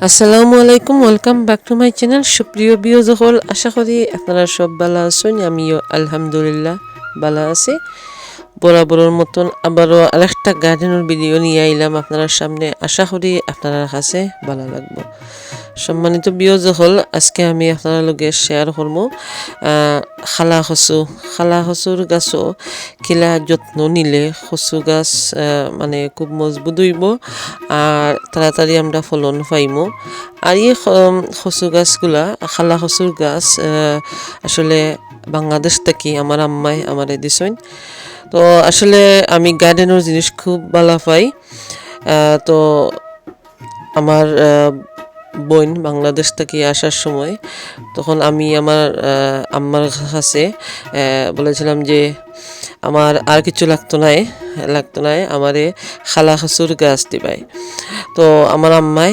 আসসালামু আলাইকুম welcome back to my channel সুপ্রিয় বিয় হল আশা করি আপনারা সব ভালো আছেন আমিও আলহামদুলিল্লাহ ভালো আছি বরাবরের মতন আবারও আরেকটা গার্ডেনের ভিডিও নিয়ে আইলাম আপনার সামনে আশা করি আপনার কাছে ভালো লাগবে সম্মানিত বিয় হল আজকে আমি আপনার লগে শেয়ার করব খালা কচু খালা কচুর গাছও কিলা যত্ন নিলে কচু গাছ মানে খুব মজবুত হইব আর তাড়াতাড়ি আমরা ফলন পাইমো আর এই কচু গাছগুলা, খালা কচুর গাছ আসলে বাংলাদেশ থেকে আমার আম্মাই আমারে দিছেন। তো আসলে আমি গার্ডেনের জিনিস খুব ভালো পাই তো আমার বোন বাংলাদেশ থেকে আসার সময় তখন আমি আমার আম্মার কাছে বলেছিলাম যে আমার আর কিছু লাগতো নাই লাগতো নাই, আমারে খালা খাসুর গাছ দিবাই। তো আমার আম্মাই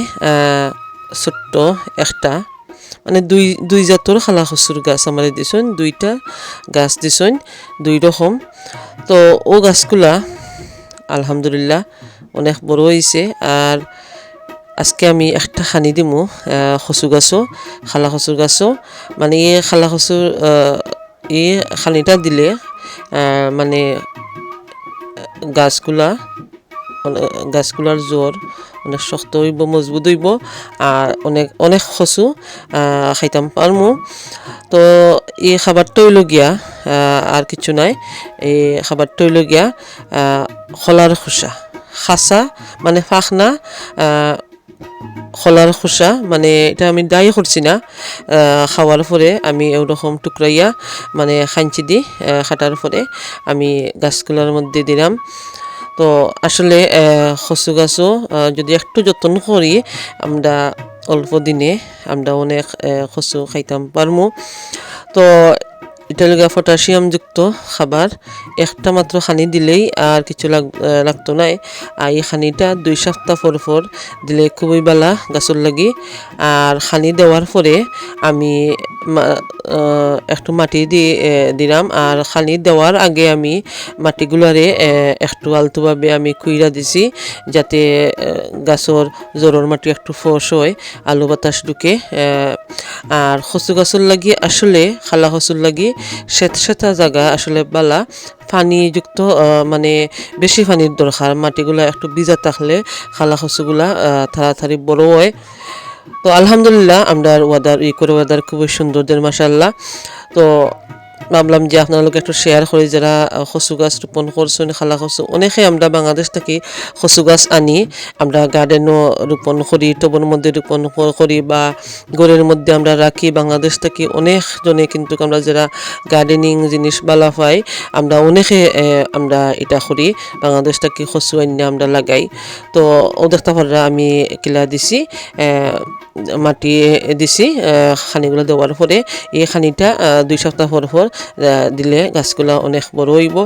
ছোট্ট একটা মানে দুই দুই জাতর খালা খসুর গাছ আমারে দিছেন, দুইটা গাছ দিছেন, দুই রকম। তো ও গাছগুলা আলহামদুলিল্লাহ অনেক বড় হয়েছে আর আজকে আমি একটা খানি দিমু কচু গাছও খালা কচুর গাছও মানে এই খালা আহ, এই খানিটা দিলে মানে গাছগুলা অনে- গাছগুলার জ্বর অনেক শক্ত হইব মজবুত হইব আর অনেক অনেক খসু খাইতাম পারমু তো এই খাবারটা হইল গিয়া আর কিছু নাই এই খাবারটা হইল গিয়া খোলার খোসা খাসা মানে ফাখনা খোলার খোসা মানে এটা আমি দায়ী করছি না খাওয়ার পরে আমি ওরকম টুকরাইয়া মানে খাঞ্চি দি খাটার পরে আমি গাছগুলোর মধ্যে দিলাম। তো আসলে কচু গাছও যদি একটু যত্ন করি, আমরা অল্প দিনে আমরা অনেক কচু খাইতাম পারমু। তো এটা লগা পটাশিয়ামযুক্ত খাবার। একটা মাত্র খানি দিলেই আর কিছু লাগ লাগতো নাই। আর এই খানিটা দুই সপ্তাহ পর পর দিলে খুবই বালা গাছর লাগি। আর খানি দেওয়ার পরে আমি একটু মাটি দিয়ে দিলাম। আর খানি দেওয়ার আগে আমি মাটিগুলারে একটু আলতোভাবে আমি কুইরা দিছি যাতে গাছর জোরর মাটি একটু ফস হয় আলু বাতাস ঢুকে আর কচু গাছর লাগি আসলে খালা কচুর লাগি শ্বেত শ্বেতা জায়গা আসলে বালা পানিযুক্ত মানে বেশি পানির দরকার। মাটিগুলা একটু ভিজা থাকলে খালা আহ, তাড়াতাড়ি বড় হয়। তো আলহামদুলিল্লাহ আমরা ওয়াদার ই করে ওয়াদার খুবই সুন্দর দের মাসাল্লাহ তো ভাবলাম যে আপনাদেরকে একটু শেয়ার করি, যারা কচু গাছ রোপণ করছেন খালা কচু অনেকে আমরা বাংলাদেশ থেকে কচু গাছ আনি। আমরা গার্ডেনও রোপণ করি, টবের মধ্যে রোপণ করি বা ঘরের মধ্যে আমরা রাখি। বাংলাদেশ থেকে অনেকজনে কিন্তু আমরা যারা গার্ডেনিং জিনিস বালা পাই, আমরা অনেকে আমরা এটা করি। বাংলাদেশ থেকে কচু আনিয়ে আমরা লাগাই। তো ও দেখতে পারা আমি কিলা দিছি মাটি দিছি খানিগুলো দেওয়ার পরে, এই খানিটা দুই সপ্তাহ পর পর দিলে গাছগুলা অনেক বড় হইব।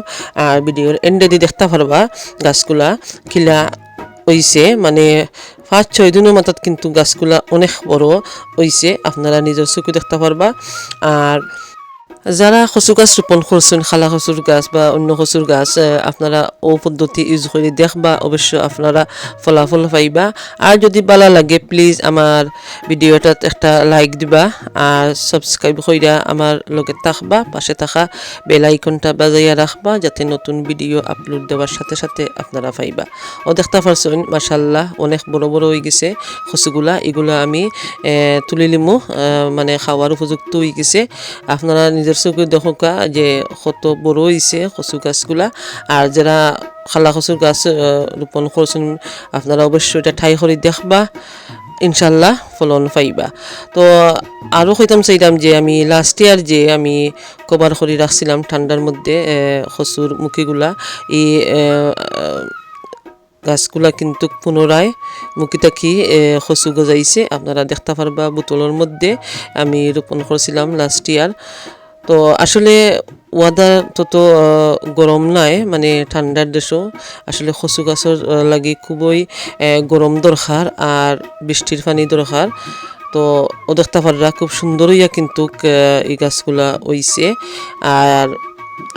আর ভিডিওর এন্ডে দিয়ে দেখতে পারবা, গাছগুলা খিলা হইছে মানে পাঁচ ছয় দিনের মাথাত কিন্তু গাছগুলা অনেক বড় হইছে। আপনারা নিজের চোখে দেখতে পারবা। আর যারা কচু গাছ রোপণ করছেন খালা কচুর গাছ বা অন্য কচুর গাছ আপনারা ও পদ্ধতি ইউজ করে দেখবা অবশ্য আপনারা ফলাফল পাইবা। আর যদি ভালো লাগে প্লিজ আমার ভিডিওটাত একটা লাইক দিবা আর সাবস্ক্রাইব কইরা আমার লগে থাকবা, পাশে থাকা বেল আইকনটা বাজাইয়া রাখবা যাতে নতুন ভিডিও আপলোড দেওয়ার সাথে সাথে আপনারা পাইবা। ও দেখতে পারছেন মাসাল্লাহ অনেক বড় বড় হয়ে গেছে কচুগুলা এগুলো আমি তুলে লিমু মানে খাওয়ার উপযুক্ত হয়ে গেছে। আপনারা নিজের চোখে যে কত বড় হয়েছে কচু গাছগুলা। আর যারা খালা কচুর গাছ রোপণ করছেন আপনারা অবশ্যই এটা ঠাই করে দেখবা ইনশাল্লাহ ফলন পাইবা। তো আরও কইতাম চাইতাম যে আমি লাস্ট ইয়ার যে আমি কভার করে রাখছিলাম ঠান্ডার মধ্যে কচুর মুখিগুলা এই গাছগুলা কিন্তু পুনরায় মুখিটাকি খসু গজাইছে। আপনারা দেখতে পারবা বোতলের মধ্যে আমি রোপণ করছিলাম লাস্ট ইয়ার তো আসলে ওয়াদার তত গরম নাই মানে ঠান্ডার দেশও। আসলে কচু গাছের লাগি খুবই গরম দরকার আর বৃষ্টির পানি দরকার। তো ও দেখতে পাররা খুব সুন্দর হইয়া কিন্তু এই গাছগুলা হইছে। আর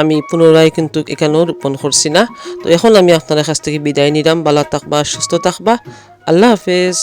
আমি পুনরায় কিন্তু এখানেও রোপণ করছি না। তো এখন আমি আপনার কাছ থেকে বিদায় নিলাম। বালা থাকবা, সুস্থ থাকবা। আল্লাহ হাফেজ।